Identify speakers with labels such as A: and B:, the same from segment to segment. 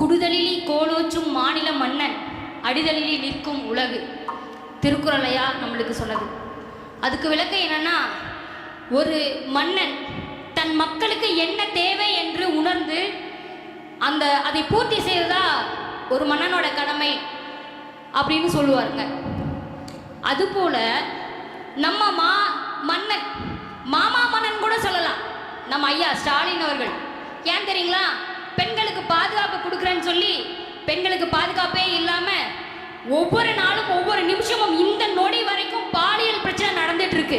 A: குடுதலிலே கோலோச்சும் மாநில மன்னன் அடிதலிலே நிற்கும் உலகு. திருக்குறளையா நம்மளுக்கு சொல்லது அதுக்கு விளக்கம் என்னன்னா ஒரு மன்னன் தன் மக்களுக்கு என்ன தேவை என்று உணர்ந்து அந்த அதை பூர்த்தி செய்வதா ஒரு மன்னனோட கடமை அப்படின்னு சொல்லுவாருங்க. அதுபோல நம்ம மா மன்னன் மாமா மன்னன் கூட சொல்லலாம். நம்ம ஐயா ஸ்டாலின் அவர்கள். ஏன் தெரியுங்களா? பெண்களுக்கு பாதுகாப்பு கொடுக்குறேன்னு சொல்லி பெண்களுக்கு பாதுகாப்பே இல்லாம ஒவ்வொரு நாளும் ஒவ்வொரு நிமிஷமும் இந்த நொடி வரைக்கும் பாலியல் பிரச்சனை நடந்துட்டு இருக்கு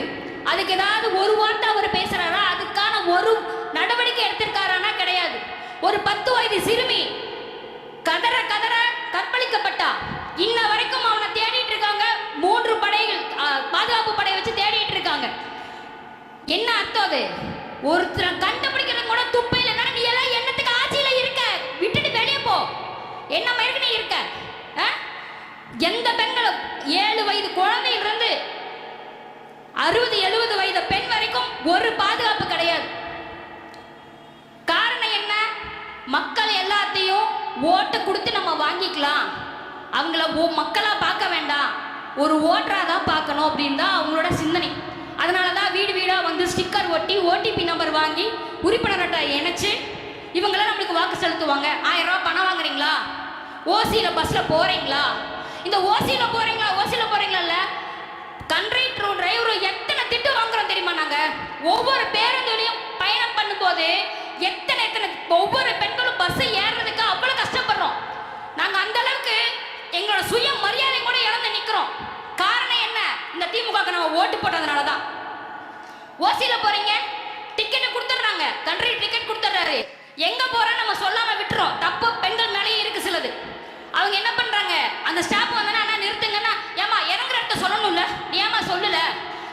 A: அதுக்கு ஏதாவது ஒரு வார்த்தை அவர் பேசுறாரா? அதுக்கான ஒரு நடவடிக்கை எடுத்திருக்காரானா? கிடையாது. ஒரு பத்து வயது சிறுமி கதற கதற கற்பழிக்கப்பட்டா. இன்ன வரைக்கும் அவனை தேடிட்டு இருக்காங்க. மூன்று படைகள் பாதுகாப்பு படை வச்சு தேடிட்டு இருக்காங்க. என்ன அர்த்தம் அது? ஒருத்தரை கண்டுபிடிக்கிறது கூட துப்பை இல்லைன்னா நீ எல்லாம் என்னத்துக்கு ஆட்சியில இருக்க விட்டுட்டு வெளியே போ என்ன மாதிரி நீ இருக்க ஆ? எந்த பெண்களும் ஏழு வயது குழந்தையில இருந்து அறுபது எழுபது வயது பெண் வரைக்கும் ஒரு பாதுகாப்பு கிடையாது. காரணம் என்ன? மக்கள் எல்லாத்தையும் ஓட்டு கொடுத்து நம்ம வாங்கிக்கலாம். அவங்கள ஓ மக்களாக பார்க்க வேண்டாம். ஒரு ஓட்டராக தான் பார்க்கணும் அப்படின்னு தான் அவங்களோட சிந்தனை. அதனால தான் வீடு வீடாக வந்து ஸ்டிக்கர் ஒட்டி ஓடிபி நம்பர் வாங்கி உறுப்பினர் அட்டை இணைச்சு இவங்களாம் நம்மளுக்கு வாக்கு செலுத்துவாங்க. ஆயிரம் ரூபா பணம் வாங்குறீங்களா? ஓசியில் பஸ்ஸில் போகிறீங்களா இந்த ஓசியில் போகிறீங்களா ஓசியில் போகிறீங்களா கண்ட்ரைட்டரும் டிரைவரும் எத்தனை திட்டு வாங்குறோம் தெரியுமா நாங்க? ஒவ்வொரு பேருந்துலையும் பயணம் பண்ணும்போது எத்தனை எத்தனை ஒவ்வொரு பெண்களும் பஸ் ஏறுறதுக்கு அவ்வளவு கஷ்டப்படுறோம். நாங்க அந்த அளவுக்கு எங்களோட சுய மரியாதை கூட இழந்து நிக்கிறோம். காரணம் என்ன? இந்த திமுகவுக்கு நம்ம ஓட்டு போட்டதுனால தான் ஓசியில போறீங்க டிக்கெட் கொடுத்துட்றாங்க. கண்ட்ரி டிக்கெட் கொடுத்துட்றாரு. எங்க போறோம் நம்ம சொல்லாம விட்டுறோம். தப்பு பெண்கள் மேலேயே இருக்கு சிலது. அவங்க என்ன பண்றாங்க? அந்த ஸ்டாப் வந்தனா அண்ணா நிறுத்துங்கன்னா ஏமா இறங்குற இடத்த சொல்லணும்ல நீ ஏமா சொல்லல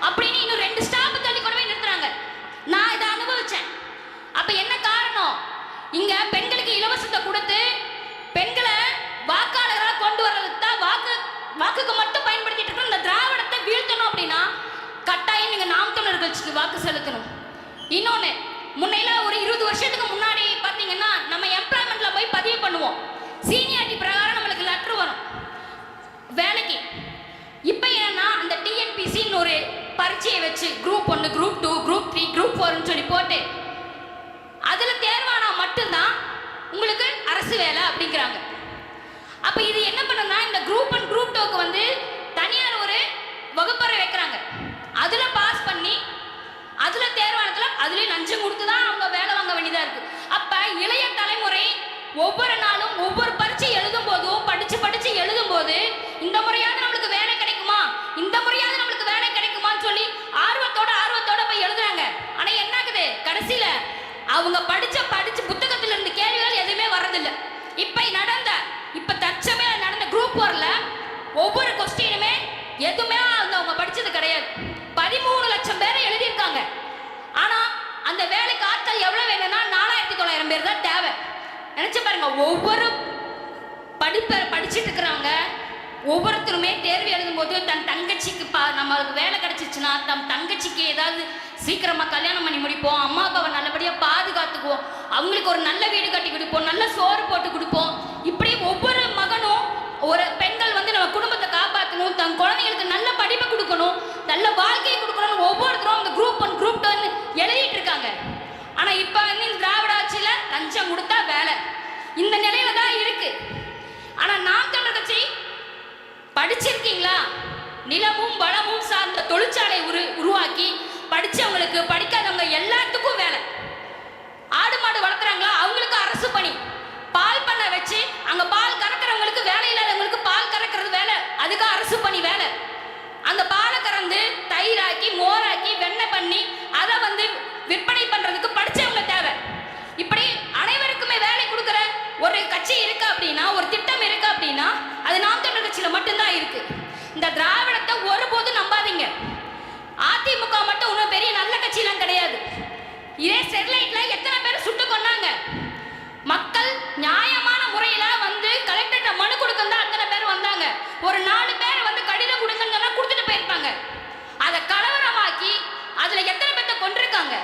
A: அப்படின்னு இன்னும் ரெண்டு ஸ்டாப் தள்ளி கொண்டு போய் நிறுத்துறாங்க நான் இதை அனுபவிச்சேன் அப்ப என்ன காரணம் இங்க பெண்களுக்கு இலவசத்தை கொடுத்து பெண்களை வாக்காளர்களா கொண்டு வர்றதுக்கு தான் வாக்கு வாக்குக்கு மட்டும் பயன்படுத்திட்டு இருக்கோம் இந்த திராவிடத்தை வீழ்த்தணும் அப்படின்னா கட்டாயம் நீங்க நாம் தமிழர் கட்சிக்கு வாக்கு செலுத்தணும். இன்னொன்னு முன்னையெல்லாம் ஒரு இருபது வருஷத்துக்கு முன்னாடி பார்த்தீங்கன்னா நம்ம எம்ப்ளாய்மெண்ட்ல போய் பதிவு பண்ணுவோம். சீனியாரிட்டி பிரகாரம் நம்மளுக்கு லெட்டர் வரும். வேலைக்கு. இப்போ என்னன்னா அந்த டிஎன்பிசின்னு ஒரு பரீட்சையை வச்சு குரூப் ஒன்று group two group three group ஃபோர்னு சொல்லி போட்டு அதில் தேர்வானா மட்டும்தான் உங்களுக்கு அரசு வேலை அப்படிங்கிறாங்க. அப்போ இது என்ன பண்ணுன்னா இந்த குரூப் ஒன் குரூப் டூக்கு வந்து தனியார் ஒரு வகுப்பறை வைக்கிறாங்க அதில் பாஸ் பண்ணி அதில் தேர்வானத்தில் அதுலேயும் லஞ்சம் கொடுத்து தான் அவங்க வேலை வாங்க வேண்டியதாக இருக்கு அப்போ இளைய தலைமுறை ஒவ்வொரு நாளும் ஒவ்வொரு பரீட்சை எழுதும் போதும் படிச்சு படிச்சு எழுதும் போது இந்த முறையாவது நம்மளுக்கு வேலை கிடைக்குமா இந்த முறையாவது நம்மளுக்கு வேலை கிடைக்குமான்னு சொல்லி ஆர்வத்தோட ஆர்வத்தோட போய் எழுதுறாங்க ஆனா என்ன ஆகுது கடைசியில அவங்க படிச்ச படிச்சு புத்தகத்துல இருந்து கேள்விகள் எதுவுமே வர்றதில்ல இப்ப நடந்த இப்ப தற்சமய நடந்த குரூப் ஒர்ல ஒவ்வொரு கொஸ்டினுமே எதுவுமே அந்த அவங்க படிச்சது கிடையாது பதிமூணு லட்சம் பேரை எழுதியிருக்காங்க ஆனா அந்த வேலைக்கு ஆட்கள் எவ்வளவு வேணும்னா நாலாயிரத்தி தொள்ளாயிரம் பேர் தான் தேவை நினைச்சு பாருங்க ஒவ்வொரு படிப்பை படிச்சுட்டு இருக்கிறவங்க ஒவ்வொருத்தருமே தேர்வு எழுதும்போது தன் தங்கச்சிக்கு பா நம்மளுக்கு வேலை கிடைச்சிச்சுன்னா தம் தங்கச்சிக்கு ஏதாவது சீக்கிரமா கல்யாணம் பண்ணி முடிப்போம் அம்மா அப்பாவை நல்லபடியா பாதுகாத்துக்குவோம் அவங்களுக்கு ஒரு நல்ல வீடு கட்டி கொடுப்போம் நல்ல சோறு போட்டு கொடுப்போம். இப்படி ஒவ்வொரு மகனும் ஒரு பெண்கள் வந்து நம்ம குடும்பத்தை காப்பாற்றணும் தன் குழந்தைங்களுக்கு நல்ல படிப்பு கொடுக்கணும் நல்ல வாழ்க்கையை கொடுக்கணும்னு ஒவ்வொருத்தரும் அந்த குரூப் ஒன் குரூப் டூ எழுதிட்டு இருக்காங்க. ஆனா இப்ப வந்து இந்த திராவிட ஆட்சியில லஞ்சம் கொடுத்து இந்த நிலையில தான் இருக்கு. ஆனா நாம் தமிழர் கட்சி படிச்சிருக்கீங்களா? நிலமும் வளமும் சார்ந்த தொழிற்சாலை உரு உருவாக்கி படிச்சவங்களுக்கு படிக்காதவங்க எல்லாத்துக்கும் வேலை. ஆடு மாடு வளர்க்குறாங்களா? அவங்களுக்கு அரசு பணி. பால் பண்ண வச்சு அங்க பால் கறக்கிறவங்களுக்கு வேலை இல்லாதவங்களுக்கு பால் கறக்கிறது வேலை. அதுக்கு அரசு பணி வேலை. அந்த பாலை கறந்து தயிராக்கி மோராக்கி வெண்ணெய் பண்ணி அதை வந்து விற்பனை பண்றதுக்கு படிச்சவங்க தேவை இப்படி அனைவருக்குமே வேலை கொடுக்குற ஒரு கட்சி இருக்கு அப்படின்னா ஒரு திட்டம் இருக்கு அப்படின்னா அது நாம் தமிழர் கட்சியில மட்டும்தான் இருக்கு. இந்த திராவிடத்தை ஒருபோதும் நம்பாதீங்க. அதிமுக மட்டும் ஒன்றும் பெரிய நல்ல கட்சியெல்லாம் கிடையாது. இதே ஸ்டெர்லைட்ல எத்தனை பேர் சுட்டு கொண்டாங்க மக்கள் நியாயமான முறையில வந்து கலெக்டர்கிட்ட மனு கொடுக்க தான் அத்தனை பேர் வந்தாங்க. ஒரு நாலு பேர் வந்து கடிதம் கொடுங்கன்னு கொடுத்துட்டு போயிருப்பாங்க. அதை கலவரமாக்கி அதுல எத்தனை பேர்த்த கொண்டிருக்காங்க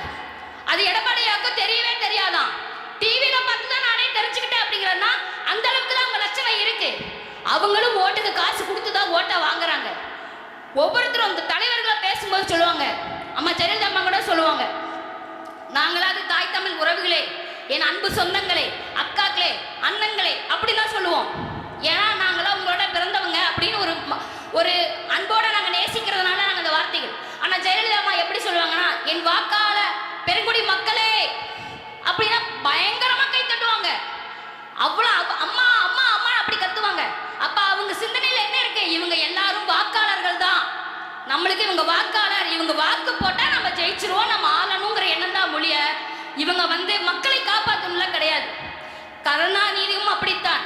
A: அது எடப்பாடியாக்கும் தெரியவே தெரியாதான். டிவியில பார்த்து தான் நானே தெரிஞ்சுக்கிட்டேன் அப்படிங்கிறதுனா அந்த அளவுக்கு தான் அவங்க லட்சணம் இருக்கு. அவங்களும் ஓட்டுக்கு காசு கொடுத்து தான் ஓட்டை வாங்குறாங்க. ஒவ்வொருத்தரும் அந்த தலைவர்களா பேசும்போது சொல்லுவாங்க. அம்மா ஜெயலலிதா அம்மா கூட சொல்லுவாங்க. நாங்களாவது தாய் தமிழ் உறவுகளே என் அன்பு சொந்தங்களே அக்காக்களே அண்ணங்களே அப்படிலாம் சொல்லுவோம். ஏன்னா நாங்களாம் உங்களோட பிறந்தவங்க அப்படின்னு ஒரு ஒரு அன்போ நாங்க நேசிக்கிறதுனால நாங்க அந்த வார்த்தைகள் ஆனா ஜெயலலிதா அம்மா எப்படி சொல்லுவாங்கன்னா என் வாக்காள பெருங்குடி மக்களே அப்படின்னா பயங்கரமா கை தட்டுவாங்க அவ்வளோ அவ- அம்மா அம்மா அம்மா அப்படி கத்துவாங்க அப்ப அவங்க சிந்தனையில என்ன இருக்கு இவங்க எல்லாரும் வாக்காளர்கள் தான் நம்மளுக்கு இவங்க வாக்காளர் இவங்க வாக்கு போட்டா நம்ம ஜெயிச்சிருவோம் நம்ம ஆளணுங்கிற எண்ணம் தான் மொழிய. இவங்க வந்து மக்களை காப்பாற்றணும்ல கிடையாது. கருணாநிதியும் அப்படித்தான்.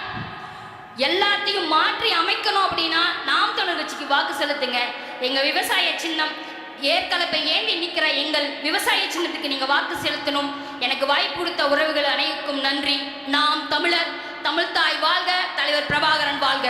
A: எல்லாத்தையும் மாற்றி அமைக்கணும் அப்படின்னா நாம் தொடர் கட்சிக்கு வாக்கு செலுத்துங்க. எங்க விவசாய சின்னம் ஏற்கலப்பை ஏந்தி நிற்கிற எங்கள் விவசாய சின்னத்துக்கு நீங்க வாக்கு செலுத்தணும். எனக்கு வாய்ப்பு கொடுத்த உறவுகள் அனைவருக்கும் நன்றி. நாம் தமிழர் தமிழ்தாய் வாழ்க தலைவர் பிரபாகரன் வாழ்க.